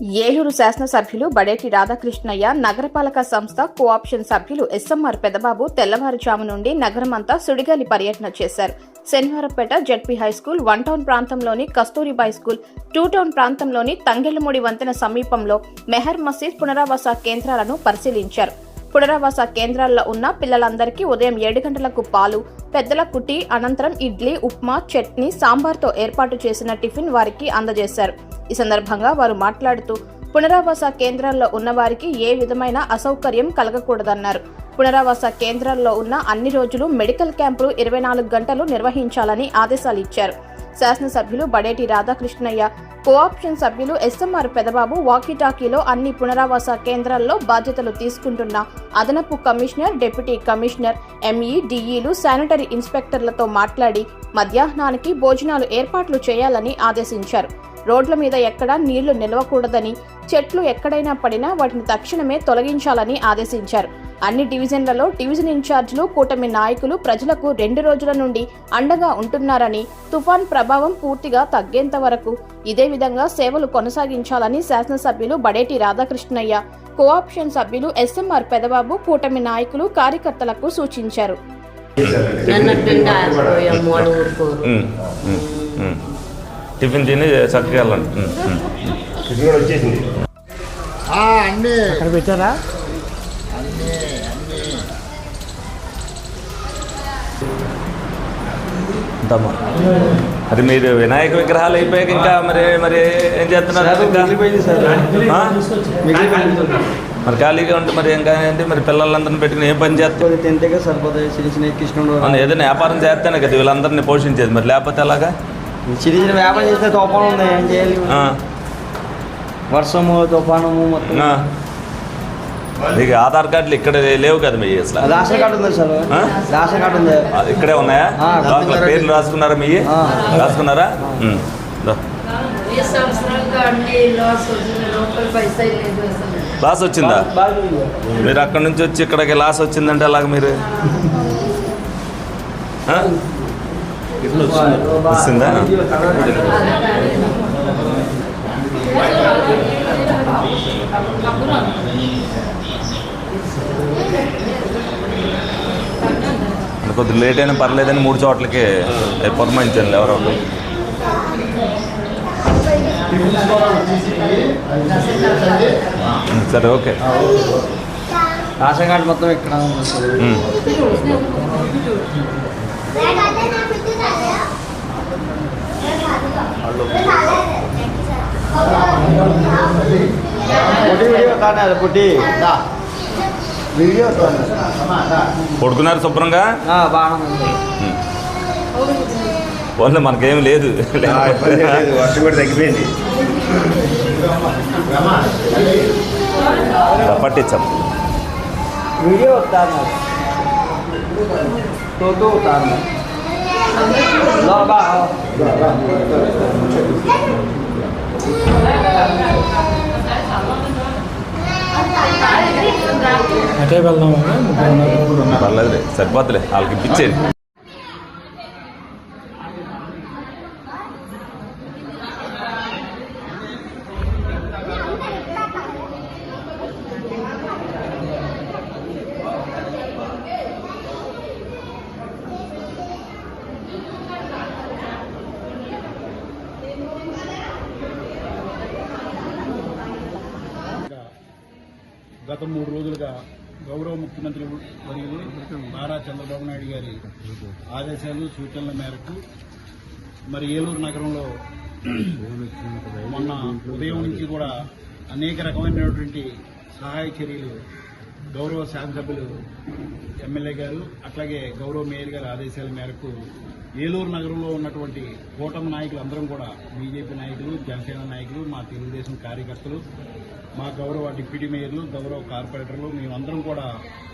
ఏలూరు శాసనసభ్యులు బడేటి రాధాకృష్ణయ్య నగరపాలక సంస్థ కోఆప్షన్ సభ్యులు ఎస్ఎంఆర్ పెదబాబు తెల్లవారుజాము నుండి నగరమంతా సుడిగాలి పర్యటన చేశారు. Shanivarampeta ZP high school one town ప్రాంతంలోని కస్తూరిబాయి స్కూల్ టూ టౌన్ ప్రాంతంలోని తంగెళ్ళమూడి వంతెన సమీపంలో మెహర్ మసీద్ పునరావాస కేంద్రాలను పరిశీలించారు. పునరావాస కేంద్రాల్లో ఉన్న పిల్లలందరికీ ఉదయం ఏడు గంటలకు పాలు పెద్దల కుటీ అనంతరం ఇడ్లీ ఉప్మా చట్నీ సాంబార్తో ఏర్పాటు చేసిన టిఫిన్ వారికి అందజేశారు. ఈ సందర్భంగా వారు మాట్లాడుతూ పునరావాస కేంద్రాల్లో ఉన్న వారికి ఏ విధమైన అసౌకర్యం కలగకూడదన్నారు. పునరావాస కేంద్రాల్లో ఉన్న అన్ని రోజులు మెడికల్ క్యాంపులు ఇరవై నాలుగు గంటలు నిర్వహించాలని ఆదేశాలు ఇచ్చారు. శాసనసభ్యులు బడేటి రాధాకృష్ణయ్య కోఆప్షన్ సభ్యులు ఎస్ఎంఆర్ పెదబాబు వాకీటాకీలో అన్ని పునరావాస కేంద్రాల్లో బాధ్యతలు తీసుకుంటున్న అదనపు కమిషనర్ డిప్యూటీ కమిషనర్ ఎంఈ డిఈలు శానిటరీ ఇన్స్పెక్టర్లతో మాట్లాడి మధ్యాహ్నానికి భోజనాలు ఏర్పాట్లు చేయాలని ఆదేశించారు. రోడ్ల మీద ఎక్కడా నీళ్ళు నిలవకూడదని చెట్లు ఎక్కడైనా పడినా వాటిని తక్షణమే తొలగించాలని ఆదేశించారు. అన్ని డివిజన్లలో డివిజన్ ఇన్ఛార్జీలు కూటమి నాయకులు ప్రజలకు రెండు రోజుల నుండి అండగా ఉంటున్నారని తుఫాన్ ప్రభావం పూర్తిగా తగ్గేంత వరకు ఇదే విధంగా సేవలు కొనసాగించాలని శాసనసభ్యులు బడేటి రాధాకృష్ణయ్య కోఆప్షన్ సభ్యులు ఎస్ఎంఆర్ పెదబాబు కూటమి నాయకులు కార్యకర్తలకు సూచించారు. టిఫిన్ తిని చక్కగా వెళ్ళండి. కూడా వచ్చేసింది అన్నీ. అక్కడ పెట్టారా? అన్నీ అన్నీ ఉంటామా అది మీరు వినాయక విగ్రహాలు అయిపోయాక ఇంకా మరి మరి ఏం చేస్తున్నారు? మరి ఖాళీగా ఉంటే మరి ఇంకా ఏంటి? మరి పిల్లలందరిని పెట్టుకుని ఏం పని చేస్తారు? తింటే సరిపోతాయి. చిన్న చిన్న కృష్ణుడు ఏదైనా వ్యాపారం చేస్తేనే కదా వీళ్ళందరినీ పోషించేది. మరి లేకపోతే ఎలాగా? చిన్న చిన్న వ్యాపారం చేస్తే తుఫాను ఉంది ఏం చేయాలి? ఆ, వర్షము తుఫానము మొత్తం. ఆధార్ కార్డులు ఇక్కడ లేవు కదా మీ అసలు. రేషన్ కార్డు ఉంది సార్. ఆ? రేషన్ కార్డు ఉంది. ఇక్కడే ఉన్నాయా? పేర్లు రాసుకున్నారా మీ. రాసుకున్నారా? లాస్ వచ్చింది. మీరు అక్కడ నుంచి వచ్చి ఇక్కడికి లాస్ వచ్చిందంటే అలాగ మీరు? వస్తుందా కొద్దిగా లేట్ అయినా పర్లేదని మూడు చోట్లకి పురమాయించాను ఎవరో సరే ఓకే. కార్డు మొత్తం ఇక్కడ ఉంది సార్. ఉమ్. పుట్టి వీడియో కానీ అది పుట్టి దా. వీడియో కానీ. పడుకున్నారు శుభ్రంగా? పోన్లే మనకేం లేదు. వర్షం కూడా తగ్గిపోయింది. పట్టించాం వీడియో వస్తాను తోతో వస్తాను అటే వెళ్దామా? ముగ్గురు ఉన్నారు. పర్లేదులే సరిపోతులే వాళ్ళకి ఇప్పించేది గత మూడు రోజులుగా గౌరవ ముఖ్యమంత్రి మరియు నారా చంద్రబాబు నాయుడు గారి ఆదేశాలు సూచనల మేరకు మరి ఏలూరు నగరంలో మొన్న ఉదయం నుంచి కూడా అనేక రకమైనటువంటి సహాయ చర్యలు గౌరవ శాసనసభ్యులు ఎమ్మెల్యే గారు అట్లాగే గౌరవ మేయర్ గారి ఆదేశాల మేరకు ఏలూరు నగరంలో ఉన్నటువంటి కూటమి నాయకులు అందరం కూడా బీజేపీ నాయకులు జనసేన నాయకులు మా తెలుగుదేశం కార్యకర్తలు మా గౌరవ డిప్యూటీ మేయర్లు గౌరవ కార్పొరేటర్లు మేమందరం కూడా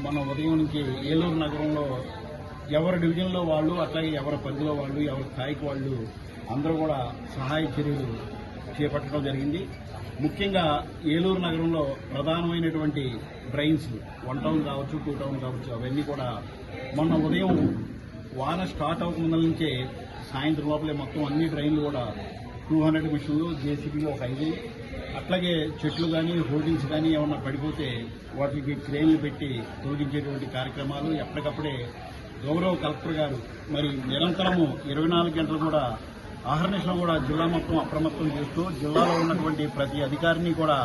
మన ఉదయం నుంచి ఏలూరు నగరంలో ఎవరి డివిజన్లో వాళ్ళు అట్లాగే ఎవరి పరిధిలో వాళ్ళు ఎవరి స్థాయికి వాళ్ళు అందరూ కూడా సహాయ చర్యలు చేపట్టడం జరిగింది. ముఖ్యంగా ఏలూరు నగరంలో ప్రధానమైనటువంటి డ్రైన్స్ వన్ టౌన్ కావచ్చు టూ టౌన్ కావచ్చు అవన్నీ కూడా మొన్న ఉదయం వాన స్టార్ట్ అవ్వకముందల నుంచే సాయంత్రం లోపలే మొత్తం అన్ని డ్రైన్లు కూడా టూ హండ్రెడ్ మిషన్లు జేసీబీలు ఒక ఐదు. అట్లాగే చెట్లు కానీ హోర్డింగ్స్ కానీ ఏమన్నా పడిపోతే వాటికి క్రేన్లు పెట్టి తొలగించేటువంటి కార్యక్రమాలు ఎప్పటికప్పుడే గౌరవ కలెక్టర్ గారు. మరి నిరంతరము ఇరవై నాలుగు గంటలు కూడా ఆహర్నిశలో కూడా జిల్లా మొత్తం అప్రమత్తం చేస్తూ జిల్లాలో ఉన్నటువంటి ప్రతి అధికారిని కూడా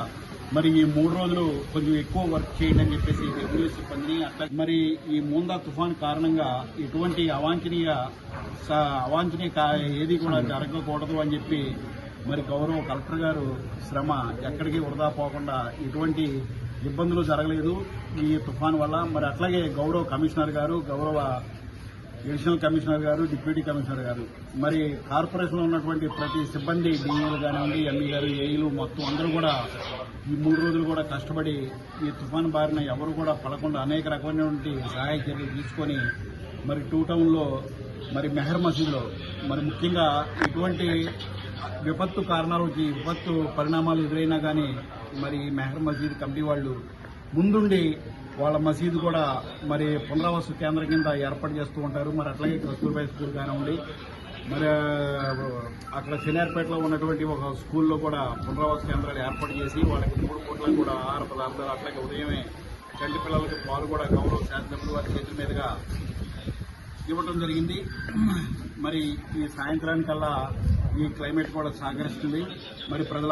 మరి ఈ మూడు రోజులు కొంచెం ఎక్కువ వర్క్ చేయండి అని చెప్పేసి రెవెన్యూ సిబ్బందిని అట్లా మరి ఈ మూందా తుఫాన్ కారణంగా ఎటువంటి అవాంఛనీయ అవాంఛనీయ కా- ఏది కూడా జరగకూడదు అని చెప్పి మరి గౌరవ కలెక్టర్ గారు శ్రమ ఎక్కడికి వృధా పోకుండా ఎటువంటి ఇబ్బందులు జరగలేదు ఈ తుఫాన్ వల్ల. మరి అట్లాగే గౌరవ కమిషనర్ గారు గౌరవ అడిషనల్ కమిషనర్ గారు డిప్యూటీ కమిషనర్ గారు. మరి కార్పొరేషన్లో ఉన్నటువంటి ప్రతి సిబ్బంది డిఈలు కానివ్వండి ఎంఈ గారు ఏఈలు మొత్తం అందరూ కూడా ఈ మూడు రోజులు కూడా కష్టపడి ఈ తుఫాన్ బారిన ఎవరు కూడా పడకుండా అనేక రకమైనటువంటి సహాయ చర్యలు తీసుకొని మరి టూ టౌన్లో మరి మెహర్ మసీద్లో మరి ముఖ్యంగా ఇటువంటి విపత్తు కారణాలు విపత్తు పరిణామాలు ఎదురైనా కానీ మరి మెహర్ మసీద్ కమిటీ వాళ్ళు ముందుండి వాళ్ళ మసీదు కూడా మరి పునరావాస కేంద్రం కింద ఏర్పాటు చేస్తూ ఉంటారు. మరి అట్లాగే కస్తూర్బాయ్ స్కూల్ కానివ్వండి మరి అక్కడ శనియార్పేటలో ఉన్నటువంటి ఒక స్కూల్లో కూడా పునరావాస కేంద్రాలు ఏర్పాటు చేసి వాళ్ళకి మూడు పూట్లకు కూడా ఆహార పదార్థాలు అట్లాగే ఉదయమే చంటి పిల్లలకి పాలు కూడా గౌరవ శాసనసభ్యులు వారి చేతుల మీదుగా ఇవ్వటం జరిగింది. మరి ఈ సాయంత్రానికల్లా ఈ క్లైమేట్ కూడా సహకరిస్తుంది. మరి ప్రజల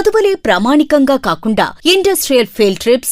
చదువులే ప్రామాణికంగా కాకుండా industrial field trips